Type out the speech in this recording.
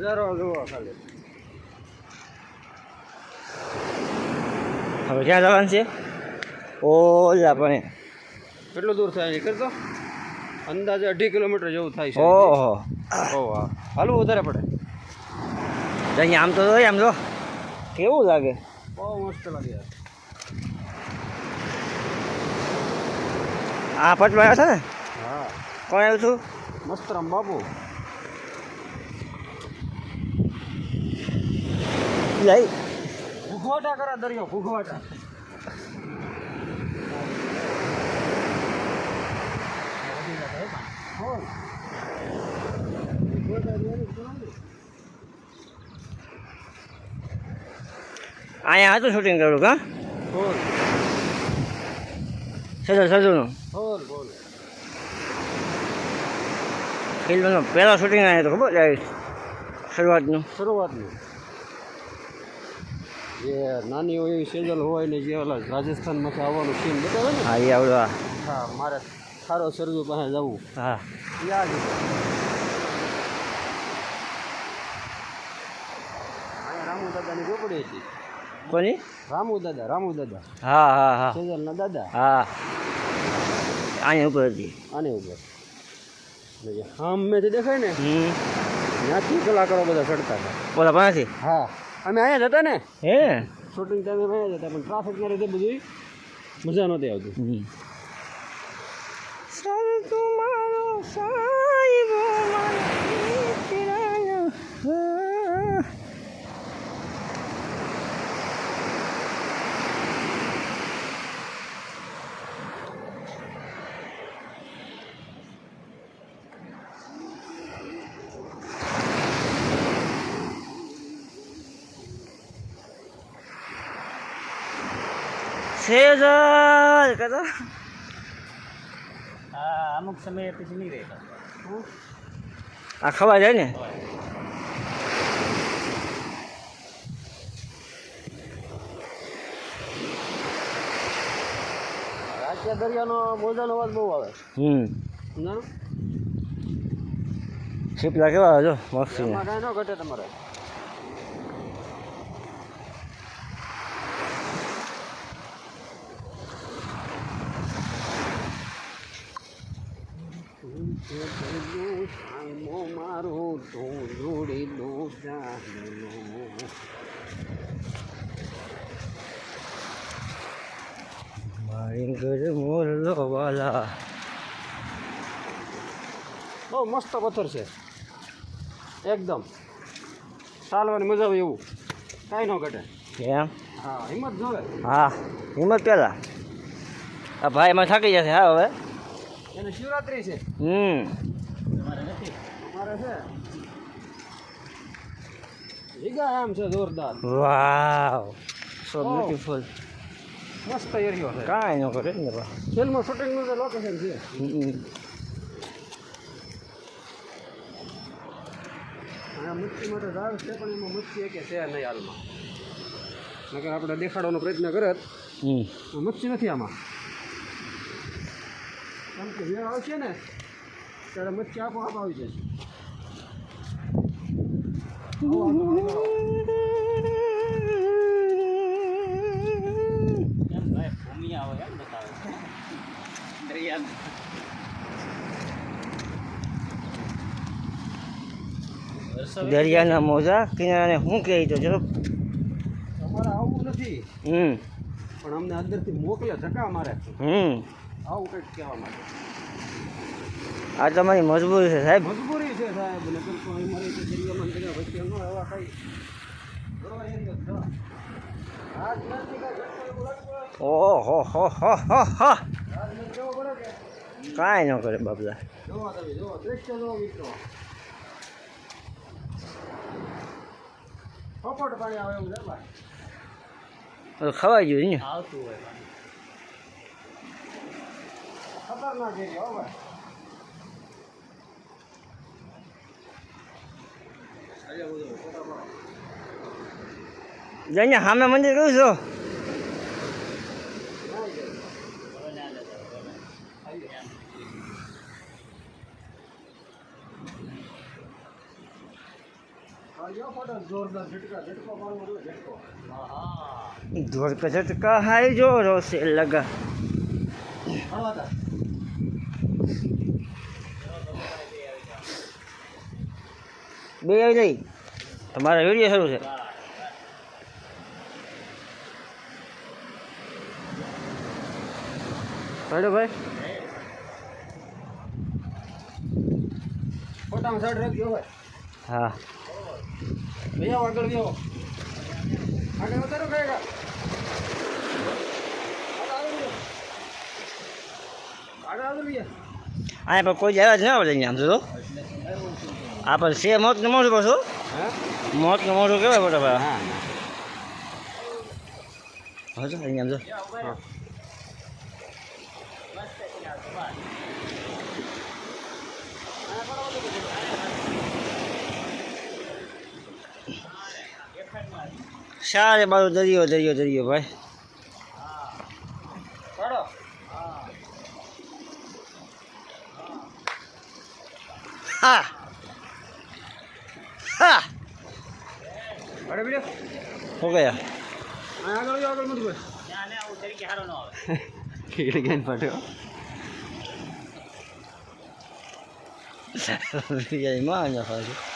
નજારો જુઓ ખાલી. હવે ક્યાં જવાનું છે? ઓલા પણ કેટલું દૂર થાય અહીં તો અંદાજે અઢી કિલોમીટર જેવું થાય છે. ઓહો. ઓ હાલવું વધારે પડે. અહીંયા આમ તો જોઈએ આમ જો. કેવું લાગે? બહુ મસ્ત લાગે આ પચમાં આવ્યો છે ને? હા. કોણ આવ્યું છું મસ્ત રામ બાપુ. લઈ ભૂખવાટા કરે દરિયો ભૂખવાટા. અહીંયા હતું શૂટિંગ કરું કા બોલ. બોલ ફિલ્મનું પહેલાં શૂટિંગ આવ્યું તો ખબર જાય શરૂઆતનું? શરૂઆતનું. જે નાની હોય એવી સિઝલ હોય ને જે ઓલા રાજસ્થાનમાંથી આવવાનું સીન બતાવે ને? હા એ આવડો હા. મારે સારો સરજુ પાસે જવું હા. યાદ રામુ દાદાની ઝોપડી હતી. કોની? રામુ દાદા રામુ દાદા. હા હા હા. સેજલના દાદા. હા. અહીંયા ઉપર હતી. આની ઉપર. સામેથી દેખાય ને હમ. ત્યાંથી કલાકારો બધા ચડતા હતા. બોલા પાસેથી? હા. અમે અહીંયા જતા ને? હે? શૂટિંગ ટાઈમે અમે અહીંયા જતા પણ ટ્રાફિકના લીધે બધું મજા નહોતી આવતી. હમ. મારો સાહેબો સેજલ કદા હા અમુક સમય પછી નહીં રહે આ ખવા જાય ને? દરિયાનો મોજાનો અવાજ બહુ આવે. હમ. ના? શીપલા કેવા જો મસ્ત કાંઈ ન ઘટે તમારે. મારું ધૂળી નું મારી ઘર મોરલો વાલા બહુ મસ્ત પથ્થર છે. એકદમ. ચાલવાની મજા આવે એવું. કાંઈ ન ઘટે. કેમ હા હિંમત જોવે. હા હિંમત પેલા. આ ભાઈ એમાં થાકી જશે હા હવે? એને શિવરાત્રી છે. હમ. અમારે છે. વીઘા આમ છે જોરદાર. વાવ. સો. બ્યુટીફુલ મસ્ત એરિયો છે. કાંઈ ન કરે ને ફિલ્મ શૂટિંગનું જે લોકેશન છે. મચ્છી માટે જાવ છે પણ એમાં મચ્છી કે છે નહીં હાલમાં. નકર આપણે દેખાડવાનો પ્રયત્ન કરે હમ. મચ્છી નથી આમાં. કારણ કે વેળ આવશે ને ત્યારે મચ્છી આપોઆપ આવી જશે. દરિયાના. મોજા કિનારાને શું કહે તો જો. અમારે આવવું નથી. હમ. પણ અમને અંદરથી મોકલે ધક્કા અમારે હમ. આવું કંઈક કહેવા માટે આ તમારી મજબૂરી છે સાહેબ. મજબૂરી છે સાહેબ. ને તો અમારી તો દરિયામાં જગ્યા વચ્ચે ન? એવા કઈ. ઓહો હો હો હો હો કાંઈ ન કરે બાપલા. ખવાઈ ગયું આવતું હોય ખતરનાક એરિયા હો ભાઈ જઈને સામે મંદિર કયું છો? જો જોરદાર ઝટકા ઝટકો મારવો જોઈએ, ઝટકો બે આવી નહીં તમારા વીડિયો શરૂ છે. હેડો ભાઈ. ફોટામાં સાઈડ રાખજો ભાઈ. હા. ભૈયા આગળ ગયો આગળ વધારો ખાયગા આગળ. આગળ ભૈયા અહીંયા પર કોઈ જાય જ ના આવડે અહીંયા આમ તો આ પણ છે મોત ને મોઢું પાછું? હા? મોત ને મોઢું કેવાય મોટા ભાઈ હા હા જો અહીંયા જો. સારે બાજુ દરિયો દરિયો દરિયો ભાઈ. હા. ન આવે કીડી ગઈને પાડ્યો? એમાં અહીંયા પાછું.